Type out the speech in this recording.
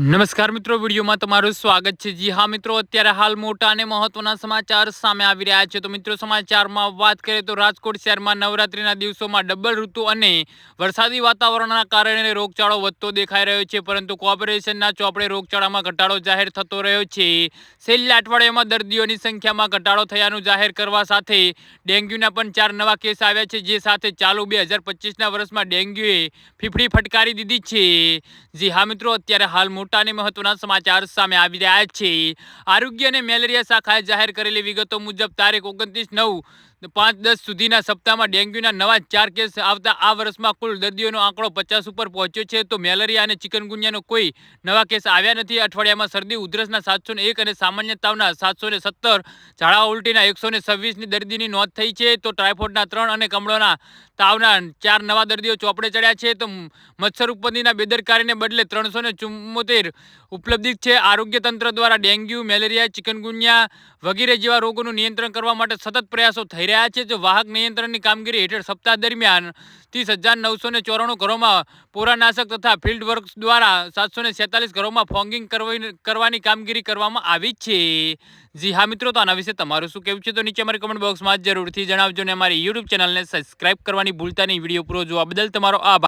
નમસ્કાર મિત્રો, વિડીયોમાં તમારું સ્વાગત છે. જી હા મિત્રો, અત્યારે હાલ મોટા અને મહત્વના સમાચાર સામે આવી રહ્યા છે. તો મિત્રો, સમાચારમાં વાત કરીએ તો રાજકોટ શહેરમાં નવરાત્રિના દિવસોમાં ડબલ ઋતુ અને વરસાદી વાતાવરણના કારણે રોગચાળો વધતો દેખાઈ રહ્યો છે. પરંતુ કોર્પોરેશનના ચોપડે રોગચાળામાં ઘટાડો જાહેર થતો રહ્યો છે. છેલ્લા અઠવાડિયામાં દર્દીઓની સંખ્યામાં ઘટાડો થયાનું જાહેર કરવા સાથે ડેન્ગ્યુના પણ ચાર નવા કેસ આવ્યા છે, જે સાથે ચાલુ બે હજાર પચીસના વર્ષમાં ડેન્ગ્યુએ ફીફડી ફટકારી દીધી છે. જી હા મિત્રો, અત્યારે હાલ મોટા અને મહત્વના સમાચાર સામે આવી રહ્યા છે. આરોગ્ય અને મેલેરિયા શાખાએ જાહેર કરેલી વિગતો મુજબ તારીખ ઓગણત્રીસ નવ પાંચ દસ સુધીના સપ્તાહમાં ડેન્ગ્યુના નવા ચાર કેસ આવતા આ વર્ષમાં કુલ દર્દીઓનો આંકડો પચાસ ઉપર પહોંચ્યો છે. તો મેલેરિયા અને ચિકનગુનિયાનો કોઈ નવા કેસ આવ્યા નથી. અઠવાડિયામાં શરદી, ઉધરસના સાતસો એક અને સામાન્ય તાવના સાતસો ને સત્તર, ઝાડા ઉલટીના એકસો ને છવ્વીસની દર્દીની નોંધ થઈ છે. તો ટ્રાયફોડના ત્રણ અને કમળોના તાવના ચાર નવા દર્દીઓ ચોપડે ચડ્યા છે. તો મચ્છર ઉપરનીના બેદરકારીને બદલે ત્રણસો ને ચુમ્મોતેર ઉપલબ્ધિ છે. આરોગ્ય તંત્ર દ્વારા ડેન્ગ્યુ, મેલેરિયા, ચિકનગુનિયા વગેરે જેવા રોગોનું નિયંત્રણ કરવા માટે સતત પ્રયાસો થઈ રહ્યા છે. જો વાહક નિયંત્રણની કામગીરી હેઠળ સપ્તાહ દરમિયાન ત્રીસ હજાર નવસો ને ચોરાણું ઘરોમાં પોરાનાશક તથા ફિલ્ડ વર્ક્સ દ્વારા સાતસો ને છેતાલીસ ઘરોમાં ફોગિંગ કરવાની કામગીરી કરવામાં આવી છે. જી હા મિત્રો, તો આના વિશે તમારું શું કહેવું છે? તો નીચે અમારી કમેન્ટ બોક્સમાં જરૂરથી જણાવજો ને અમારી યુટ્યુબ ચેનલને સબસ્ક્રાઇબ કરવાની ભૂલતા નહીં. વીડિયો પૂરો જોવા બદલ તમારો આભાર.